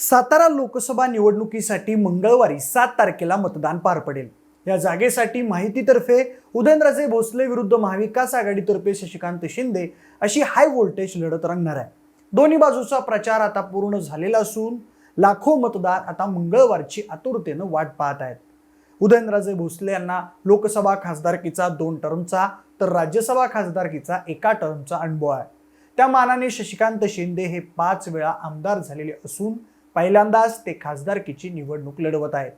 सातारा लोकसभा निवडणुकीसाठी मंगळवारी सात तारखेला मतदान पार पडेल. या जागेसाठी माहितीतर्फे उदयनराजे भोसले विरुद्ध महाविकास आघाडीतर्फे शशिकांत शिंदे अशी हाय व्होल्टेज लढत रंगणार आहे. दोन्ही बाजूचा प्रचार आता पूर्ण झालेला असून लाखो मतदार आता मंगळवारची आतुरतेनं वाट पाहत आहेत. उदयनराजे भोसले यांना लोकसभा खासदारकीचा दोन टर्मचा तर राज्यसभा खासदारकीचा एका टर्मचा अनुभव आहे. त्या मानाने शशिकांत शिंदे हे पाच वेळा आमदार झालेले असून पहिल्यांदाच ते खासदारकीची निवडणूक लढवत आहेत.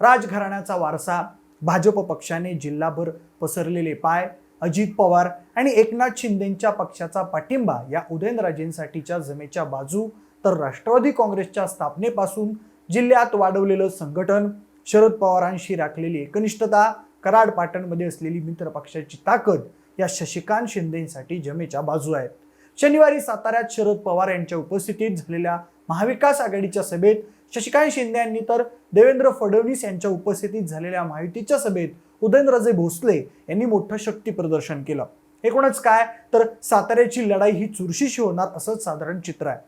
राजघराण्याचा वारसा भाजप पक्षाने जिल्हाभर पसरलेले पाय अजित पवार आणि एकनाथ शिंदेंच्या पक्षाचा पाठिंबा या उदयनराजेंसाठीच्या जमेच्या बाजू तर राष्ट्रवादी काँग्रेसच्या स्थापनेपासून जिल्ह्यात वाढवलेलं संघटन शरद पवारांशी राखलेली एकनिष्ठता कराड पाटणमध्ये असलेली मित्र पक्षाची ताकद या शशिकांत शिंदेंसाठी जमेच्या बाजू आहेत. शनिवारी साताऱ्यात शरद पवार यांच्या उपस्थितीत झालेल्या महाविकास आघाडीच्या सभेत शशिकांत शिंदे यांनी तर देवेंद्र फडणवीस यांच्या उपस्थितीत झालेल्या महायुतीच्या सभेत उदयनराजे भोसले यांनी मोठं शक्ती प्रदर्शन केलं. एकूणच काय? तर साताऱ्याची लढाई ही चुरशीशी होणार असंच साधारण चित्र आहे.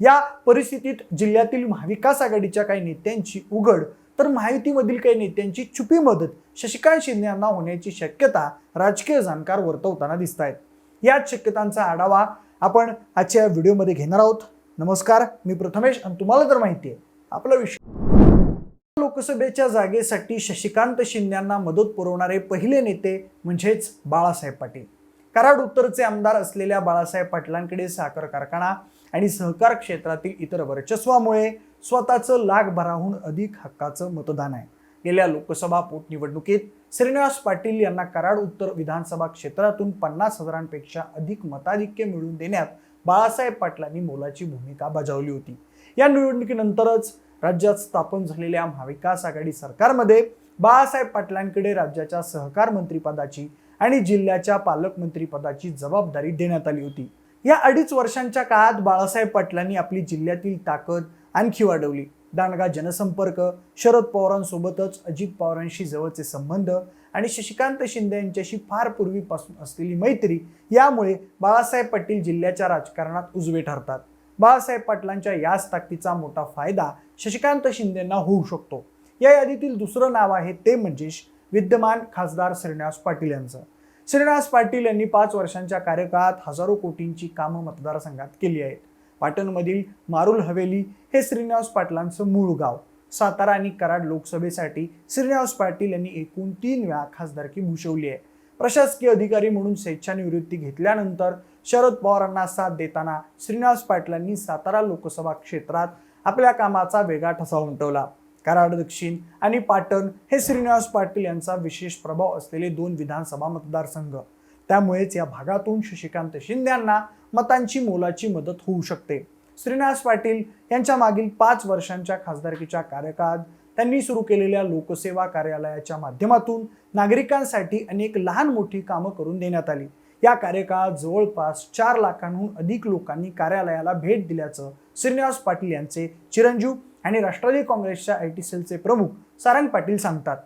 या परिस्थितीत जिल्ह्यातील महाविकास आघाडीच्या काही नेत्यांची उघड तर माहितीमधील काही नेत्यांची छुपी मदत शशिकांत शिंदे यांना होण्याची शक्यता राजकीय जाणकार वर्तवताना दिसत आहेत याच शक्यतांचा आढावा आपण आजच्या व्हिडिओमध्ये घेणार आहोत. नमस्कार मी प्रथमेश आणि तुम्हाला तर माहिती आहे आपला विषय. लोकसभेच्या जागेसाठी शशिकांत शिंद्यांना मदत पुरवणारे पहिले नेते म्हणजेच बाळासाहेब पाटील. कराड उत्तरचे आमदार असलेल्या बाळासाहेब पाटलांकडे साखर कारखाना आणि सहकार क्षेत्रातील इतर वर्चस्वामुळे स्वतःचं लाखभराहून अधिक हक्काचं मतदान आहे. गेल्या लोकसभा पोटनिवडणुकीत श्रीनिवास पाटील यांना कराड उत्तर विधानसभा क्षेत्रातून पन्नास हजारांपेक्षा अधिक मताधिक्य मिळवून देण्यात बाळासाहेब पाटलांनी मोलाची भूमिका बजावली होती. या निवडणुकीनंतरच राज्यात स्थापन झालेल्या महाविकास आघाडी सरकारमध्ये बाळासाहेब पाटलांकडे राज्याच्या सहकार मंत्रीपदाची आणि जिल्ह्याच्या पालकमंत्रीपदाची जबाबदारी देण्यात आली होती. या अडीच वर्षांच्या काळात बाळासाहेब पाटलांनी आपली जिल्ह्यातील ताकद आणखी वाढवली. दांडगा जनसंपर्क शरद पवारांसोबतच अजित पवारांशी जवळचे संबंध आणि शशिकांत शिंदे यांच्याशी फार पूर्वीपासून असलेली मैत्री यामुळे बाळासाहेब पाटील जिल्ह्याच्या राजकारणात उजवे ठरतात. बाळासाहेब पाटलांच्या याच ताकदीचा मोठा फायदा शशिकांत शिंदेंना होऊ शकतो. या यादीतील दुसरं नाव आहे ते म्हणजे विद्यमान खासदार श्रीनिवास पाटील यांचं. श्रीनिवास पाटील यांनी पाच वर्षांच्या कार्यकाळात हजारो कोटींची कामं मतदारसंघात केली आहेत. पाटणमधील मारुल हवेली हे श्रीनिवास पाटलांचं मूळ गाव. सातारा आणि कराड लोकसभेसाठी श्रीनिवास पाटील यांनी एकूण तीन वेळा खासदारकी भूषवली आहे. प्रशासकीय अधिकारी म्हणून स्वेच्छानिवृत्ती घेतल्यानंतर शरद पवारांना साथ देताना श्रीनिवास पाटलांनी सातारा लोकसभा क्षेत्रात आपल्या कामाचा वेगळा ठसा उमटवला. कराड दक्षिण आणि पाटण हे श्रीनिवास पाटील यांचा विशेष प्रभाव असलेले दोन विधानसभा मतदारसंघ. त्यामुळेच या भागातून शशिकांत शिंद्यांना मतांची मोलाची मदत होऊ शकते. श्रीनिवास पाटील यांच्या मागील पाच वर्षांच्या खासदारकीच्या कार्यकाळात त्यांनी सुरू केलेल्या लोकसेवा कार्यालयाच्या माध्यमातून नागरिकांसाठी अनेक लहान मोठी कामं करून देण्यात आली. या कार्यकाळात जवळपास चार लाखांहून अधिक लोकांनी कार्यालयाला भेट दिल्याचं श्रीनिवास पाटील यांचे चिरंजीव आणि राष्ट्रवादी काँग्रेसच्या आय टी सेलचे प्रमुख सारंग पाटील सांगतात.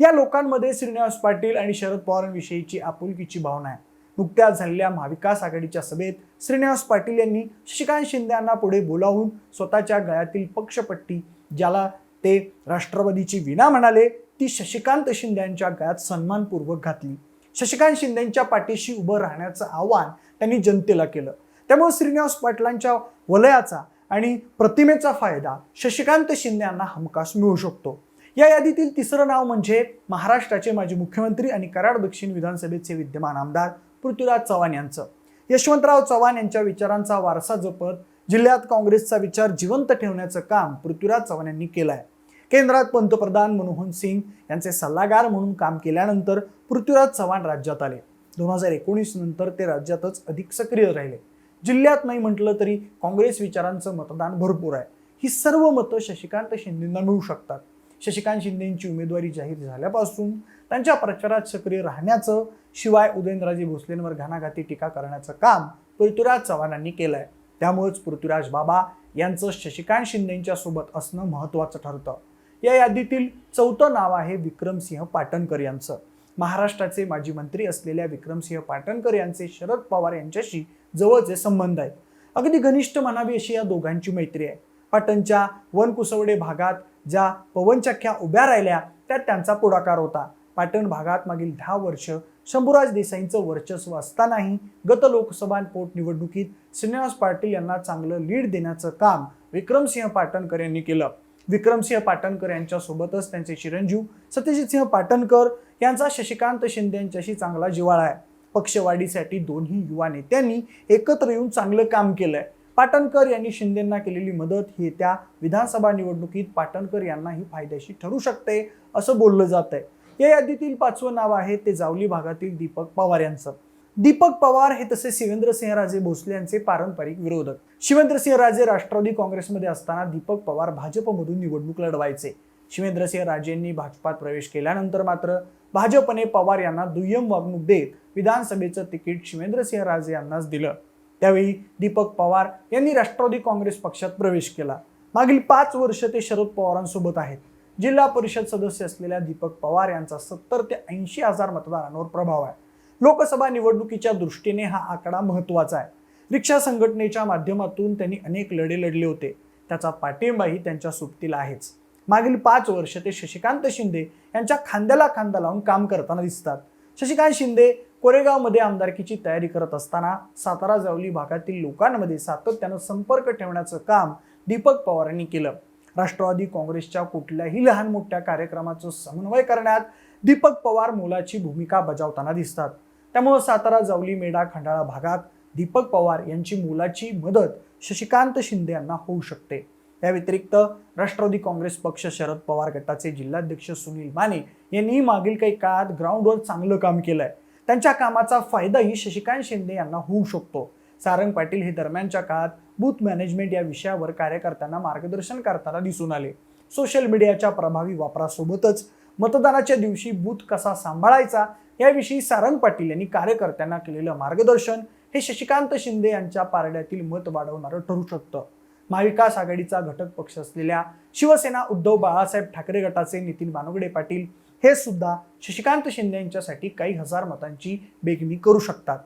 या लोकांमध्ये श्रीनिवास पाटील आणि शरद पवारांविषयीची आपुलकीची भावना आहे. नुकत्याच झालेल्या महाविकास आघाडीच्या सभेत श्रीनिवास पाटील यांनी शशिकांत शिंदे यांना पुढे बोलावून स्वतःच्या गळ्यातील पक्षपट्टी ज्याला ते राष्ट्रवादीची विना म्हणाले ती शशिकांत शिंदे यांच्या गळ्यात सन्मानपूर्वक घातली. शशिकांत शिंदेंच्या पाठीशी उभं राहण्याचं आव्हान त्यांनी जनतेला केलं. त्यामुळे श्रीनिवास पाटलांच्या वलयाचा आणि प्रतिमेचा फायदा शशिकांत शिंदे यांना हमखास मिळू शकतो. या यादीतील तिसरं नाव म्हणजे महाराष्ट्राचे माजी मुख्यमंत्री आणि कराड दक्षिण विधानसभेचे विद्यमान आमदार पृथ्वीराज चव्हाण यांचं. यशवंतराव चव्हाण यांच्या विचारांचा वारसा जपत जिल्ह्यात काँग्रेसचा विचार जिवंत ठेवण्याचं काम पृथ्वीराज चव्हाण यांनी केलं आहे केंद्रात पंतप्रधान मनमोहन सिंग यांचे सल्लागार म्हणून काम केल्यानंतर पृथ्वीराज चव्हाण राज्यात आले. दोन हजार एकोणीस नंतर ते राज्यातच अधिक सक्रिय राहिले. जिल्ह्यात नाही म्हटलं तरी काँग्रेस विचारांचं मतदान भरपूर आहे. ही सर्व मतं शशिकांत शिंदेंना मिळू शकतात. शशिकांत शिंदेंची उमेदवारी जाहीर झाल्यापासून त्यांच्या प्रचारात सक्रिय राहण्याचं शिवाय उदयनराजे भोसलेंवर घाणाघाती टीका करण्याचं काम पृथ्वीराज चव्हाणांनी केलंय. त्यामुळेच पृथ्वीराज बाबा यांचं शशिकांत शिंदेंच्या सोबत असणं महत्त्वाचं ठरतं. या यादीतील चौथं नाव आहे विक्रमसिंह पाटणकर यांचं. महाराष्ट्राचे माजी मंत्री असलेल्या विक्रमसिंह पाटणकर यांचे शरद पवार यांच्याशी जवळचे संबंध आहेत. अगदी घनिष्ठ म्हणावी अशी या दोघांची मैत्री आहे. पाटणच्या वनकुसवडे भागात ज्या पवनचक्क्या उभ्या राहिल्या त्यात त्यांचा पुढाकार होता. पाटण भागात मागील दहा वर्ष शंभूराज देसाईंचं वर्चस्व असतानाही गत लोकसभा पोटनिवडणुकीत श्रीनिवास पाटील यांना चांगलं लीड देण्याचं काम विक्रमसिंह पाटणकर यांनी केलं. विक्रमसिंह पाटणकर यांच्यासोबतच त्यांचे चिरंजीव सत्यजितसिंह पाटणकर यांचा शशिकांत शिंदे यांच्याशी चांगला जिव्हाळा आहे. पक्षवाढीसाठी दोन्ही युवा नेत्यांनी एकत्र येऊन चांगलं काम केलंय. पाटणकर यांनी शिंदेंना केलेली मदत ही येत्या विधानसभा निवडणुकीत पाटणकर यांनाही फायद्याशी ठरू शकते असं बोललं जात आहे या यादीतील पाचवं नाव आहे ते जावली भागातील दीपक पवार यांचं. दीपक पवार हे तसे शिवेंद्रसिंहराजे भोसले यांचे पारंपरिक विरोधक. शिवेंद्रसिंहराजे राष्ट्रवादी काँग्रेसमध्ये असताना दीपक पवार भाजपमधून निवडणूक लढवायचे. शिवेंद्रसिंह राजेंनी भाजपात प्रवेश केल्यानंतर मात्र भाजपने पवार यांना दुय्यम वागणूक देत विधानसभेचं तिकीट शिवेंद्रसिंह राजे यांनाच दिलं. त्यावेळी दीपक पवार यांनी राष्ट्रवादी काँग्रेस पक्षात प्रवेश केला. मागील पाच वर्ष ते शरद पवारांसोबत आहेत. जिल्हा परिषद सदस्य असलेल्या दीपक पवार यांचा सत्तर ते ऐंशी हजार मतदारांवर प्रभाव आहे. लोकसभा निवडणुकीच्या दृष्टीने हा आकडा महत्त्वाचा आहे. रिक्षा संघटनेच्या माध्यमातून त्यांनी अनेक लढे लढले होते. त्याचा पाठिंबाही त्यांच्या सोबतीला आहेच. मागील पाच वर्ष ते शशिकांत शिंदे यांच्या खांद्याला खांदा लावून काम करताना दिसतात. शशिकांत शिंदे कोरेगावमध्ये आमदारकीची तयारी करत असताना सातारा जावली भागातील लोकांमध्ये सातत्यानं संपर्क ठेवण्याचं काम दीपक पवार यांनी केलं. राष्ट्रवादी काँग्रेसच्या कुठल्याही लहान मोठ्या कार्यक्रमाचं समन्वय करण्यात दीपक पवार मोलाची भूमिका बजावताना दिसतात. त्यामुळं सातारा जावली मेढा खंडाळा भागात दीपक पवार यांची मोलाची मदत शशिकांत शिंदे यांना होऊ शकते. या व्यतिरिक्त राष्ट्रवादी काँग्रेस पक्ष शरद पवार गटाचे जिल्हाध्यक्ष सुनील माने यांनी मागील काही काळात ग्राउंडवर चांगलं काम केलंय. त्यांच्या कामाचा फायदाही शशिकांत शिंदे यांना होऊ शकतो. सारंग पाटील हे दरम्यानच्या काळात बूथ मॅनेजमेंट या विषयावर कार्यकर्त्यांना मार्गदर्शन करताना दिसून आले. सोशल मीडियाच्या प्रभावी वापरासोबतच मतदानाच्या दिवशी बूथ कसा सांभाळायचा याविषयी सारंग पाटील यांनी कार्यकर्त्यांना केलेलं मार्गदर्शन हे शशिकांत शिंदे यांच्या पारड्यातील मत वाढवणारं ठरू शकतं. महाविकास आघाडीचा घटक पक्ष असलेल्या शिवसेना उद्धव बाळासाहेब ठाकरे गटाचे नितीन बानुगडे पाटील हे सुद्धा शशिकांत शिंदे यांच्यासाठी काही हजार मतांची बेगमी करू शकतात.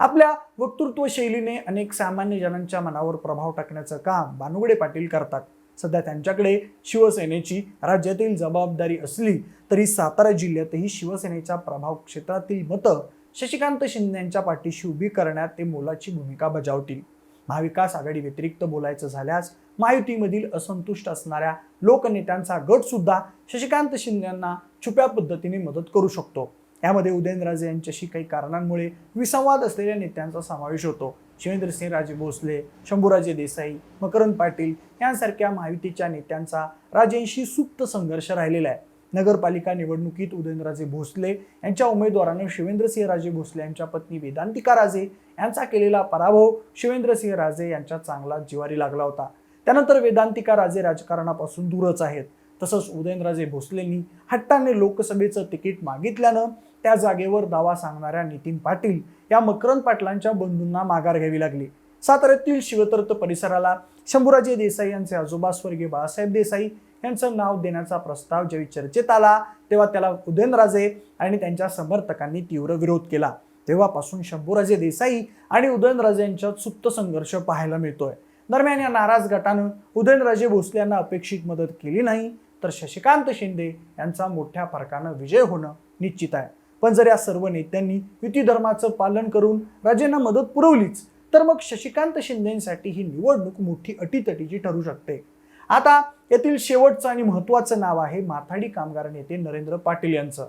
आपल्या वक्तृत्व शैलीने अनेक सामान्य जनांच्या मनावर प्रभाव टाकण्याचं काम बानुगडे पाटील करतात. सध्या त्यांच्याकडे शिवसेनेची राज्यातील जबाबदारी असली तरी सातारा जिल्ह्यातही शिवसेनेच्या प्रभाव क्षेत्रातील मतं शशिकांत शिंदे यांच्या पाठीशी उभी करण्यात ते मोलाची भूमिका बजावतील. महाविकास आघाडी व्यतिरिक्त बोलायचं झाल्यास महायुतीमधील असंतुष्ट असणाऱ्या लोकनेत्यांचा गट सुद्धा शशिकांत शिंदे यांना छुप्या पद्धतीने मदत करू शकतो. यामध्ये उदयनराजे यांच्याशी काही कारणांमुळे विसंवाद असलेल्या नेत्यांचा समावेश होतो. शिवेंद्रसिंह राजे भोसले शंभूराजे देसाई मकरंद पाटील यांसारख्या महायुतीच्या नेत्यांचा राजेंशी सुप्त संघर्ष राहिलेला आहे. नगरपालिका निवडणुकीत उदयनराजे भोसले यांच्या उमेदवारानं शिवेंद्रसिंह राजे भोसले यांच्या पत्नी वेदांतिका राजे यांचा केलेला पराभव शिवेंद्रसिंह राजे यांच्या चांगला जिवारी लागला होता. त्यानंतर वेदांतिका राजे राजकारणापासून दूरच आहेत. तसंच उदयनराजे भोसलेंनी हट्टाने लोकसभेचं तिकीट मागितल्यानं त्या जागेवर दावा सांगणाऱ्या नितीन पाटील या मकरंद पाटलांच्या बंधूंना माघार घ्यावी लागली. साताऱ्यातील शिवतर्त परिसराला शंभूराजे देसाई यांचे आजोबा स्वर्गीय बाळासाहेब देसाई यांचं नाव देण्याचा प्रस्ताव ज्यावेळी चर्चेत आला तेव्हा त्याला उदयनराजे आणि त्यांच्या समर्थकांनी तीव्र विरोध केला. तेव्हापासून शंभूराजे देसाई आणि उदयनराजे यांच्यात सुप्त संघर्ष पाहायला मिळतोय. दरम्यान या नाराज गटानं उदयनराजे भोसले यांना अपेक्षित मदत केली नाही. तर शशिकांत शिंदे यांचा मोठ्या फरकानं विजय होणं निश्चित आहे. पण जर या सर्व नेत्यांनी युती धर्माचं पालन करून राजेंना मदत पुरवलीच तर मग शशिकांत शिंदेसाठी ही निवडणूक मोठी अटीतटीची ठरू शकते. आता यातील शेवटचं आणि महत्त्वाचं नाव आहे माथाडी कामगार नेते नरेंद्र पाटील यांचं.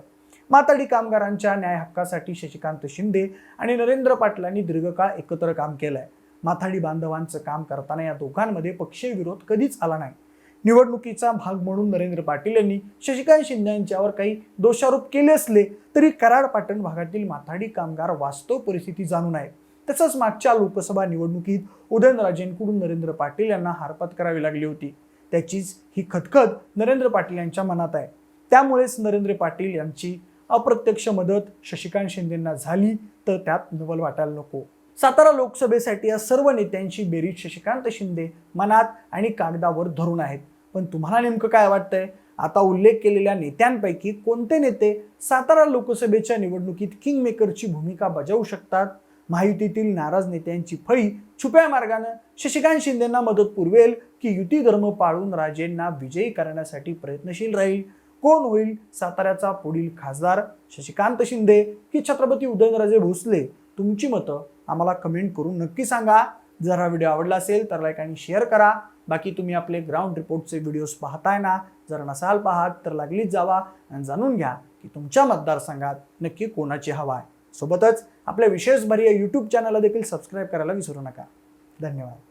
माथाडी कामगारांच्या न्याय हक्कासाठी शशिकांत शिंदे आणि नरेंद्र पाटलांनी दीर्घकाळ एकत्र काम केलंय. माथाडी बांधवांचं काम करताना या दोघांमध्ये पक्षीय विरोध कधीच आला नाही. निवडणुकीचा भाग म्हणून नरेंद्र पाटील यांनी शशिकांत शिंदे यांच्यावर काही दोषारोप केले असले तरी कराड पाटण भागातील माथाडी कामगार वास्तव परिस्थिती जाणून आहे. तसंच मागच्या लोकसभा निवडणुकीत उदयनराजेंकडून नरेंद्र पाटील यांना हारपत करावी लागली होती. त्याचीच ही खतखत नरेंद्र पाटील यांच्या मनात आहे. त्यामुळेच नरेंद्र पाटील यांची अप्रत्यक्ष मदत शशिकांत शिंदेंना झाली तर त्यात नवल वाटायला नको. सातारा लोकसभेसाठी या सर्व नेत्यांची बेरीज शशिकांत शिंदे मनात आणि कागदावर धरून आहेत. पण तुम्हाला नेमकं काय वाटतंय? आता उल्लेख केलेल्या नेत्यांपैकी कोणते नेते सातारा लोकसभेच्या निवडणुकीत किंग मेकरची भूमिका बजावू शकतात? महायुतीतील नाराज नेत्यांची फळी छुप्या मार्गानं शशिकांत शिंदेना मदत पुरवेल की युती धर्म पाळून राजेंना विजयी करण्यासाठी प्रयत्नशील राहील? कोण होईल साताऱ्याचा पुढील खासदार? शशिकांत शिंदे की छत्रपती उदयनराजे भोसले? तुमची मतं आम्हाला कमेंट करून नक्की सांगा. जर हा व्हिडिओ आवडला असेल तर लाईक आणि शेअर करा. बाकी तुम्ही आपले ग्राउंड रिपोर्टचे व्हिडिओज पाहताय ना जर नसाल पाहत तर लागलीच जावा आणि जाणून घ्या की तुमच्या मतदारसंघात नक्की कोणाची हवा आहे. सोबतच आपल्या विशेष भरी या यूट्यूब चॅनलला देखील सबस्क्राईब करायला विसरू नका. धन्यवाद.